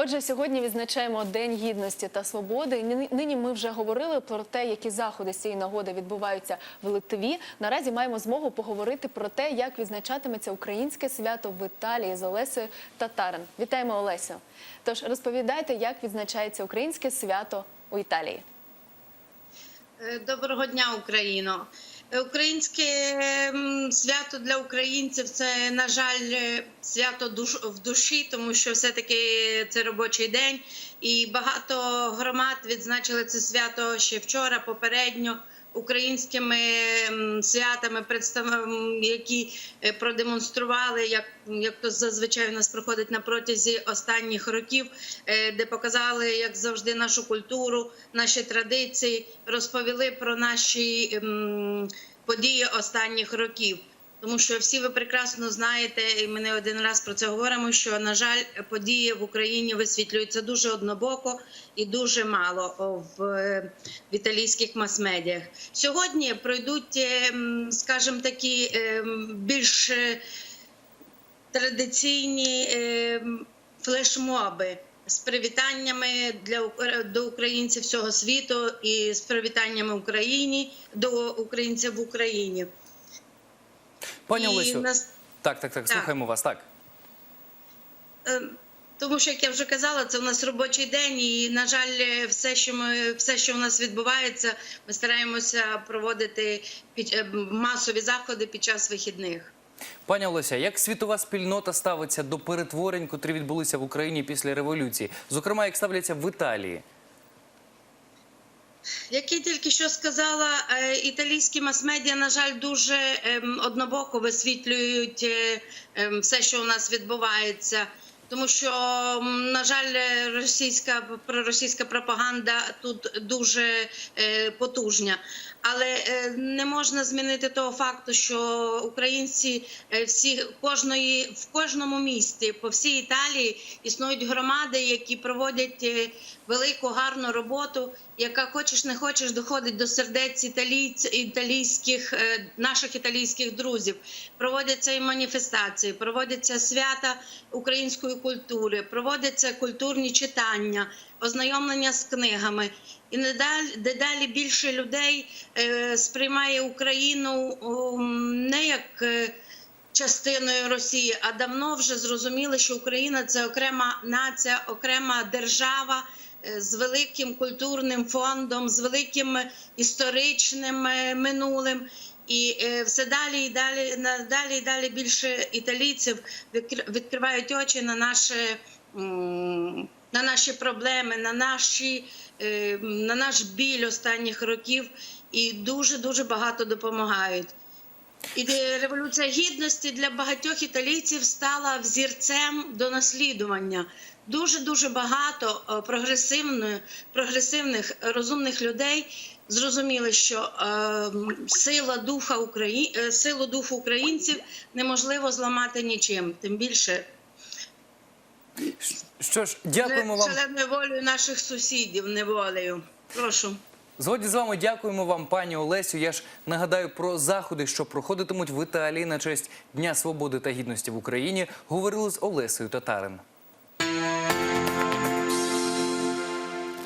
Отже, сьогодні відзначаємо День гідності та свободи. Нині- ми вже говорили про те, які заходи з цієї нагоди відбуваються в Литві. Наразі маємо змогу поговорити про те, як відзначатиметься українське свято в Італії з Олесею Татарин. Вітаємо Олесю. Тож розповідайте, як відзначається українське свято у Італії. Е, Доброго дня, Україно. Українське свято для українців це, на жаль, е, свято в душі, тому що все-таки це робочий день, і багато громад відзначили це свято ще вчора, попередньо. Українськими святами, які е, продемонстрували, як, як то зазвичай у нас проходить на протязі останніх років, е, де показали, як завжди, нашу культуру, наші традиції, розповіли про наші події останніх років. Тому що всі ви прекрасно знаєте, і ми не один раз про це говоримо. Що на жаль, події в Україні висвітлюються дуже однобоко і дуже мало в, е, в італійських мас-медіях. Сьогодні пройдуть, ем, скажімо, такі ем, більш е, традиційні флешмоби з привітаннями для до українців всього світу і з привітаннями Україні до українців в Україні. Пані І Олесю, нас- так, так, так, Так. слухаємо вас. Так. Е, Тому що, як я вже казала, це в нас робочий день, і на жаль, все, що ми все, що в нас відбувається, ми стараємося проводити під е, масові заходи під час вихідних. Пані Олеся, як світова спільнота ставиться до перетворень, котрі відбулися в Україні після революції? Зокрема, як ставляться в Італії? Як я тільки що сказала, е, італійські мас-медіа, на жаль, дуже ем, однобоко висвітлюють е, ем, все, що у нас відбувається. Тому що, на жаль, російська проросійська пропаганда тут дуже е, потужня. Але е, не можна змінити того факту, що українці е, всі кожної в кожному місті по всій Італії існують громади, які проводять велику гарну роботу, яка хочеш не хочеш доходить до сердець італійць, італійських наших італійських друзів. Проводяться і маніфестації, проводяться свята української культури, проводяться культурні читання, ознайомлення з книгами. І дедалі, більше людей е, сприймає Україну не як е, частиною Росії, а давно вже зрозуміли, що Україна це окрема нація, окрема держава е, з великим культурним фондом, з великим історичним минулим. І е, все далі і далі, далі і далі більше італійців відкр- відкривають очі на наші, На наші проблеми, на наші е, на наш біль останніх років і дуже дуже багато допомагають. І революція гідності для багатьох італійців стала взірцем до наслідування. Дуже дуже багато е, прогресивних е, розумних людей зрозуміли, що е, сила духа Украї... е, силу духу українців неможливо зламати нічим, тим більше Що ж, дякуємо вам. волею наших сусідів, неволею. Прошу. Згодні з вами дякуємо вам, пані Олесю. Я ж нагадаю про заходи, що проходитимуть в Італії на честь Дня свободи та гідності в Україні. Говорили з Олесею Татарин.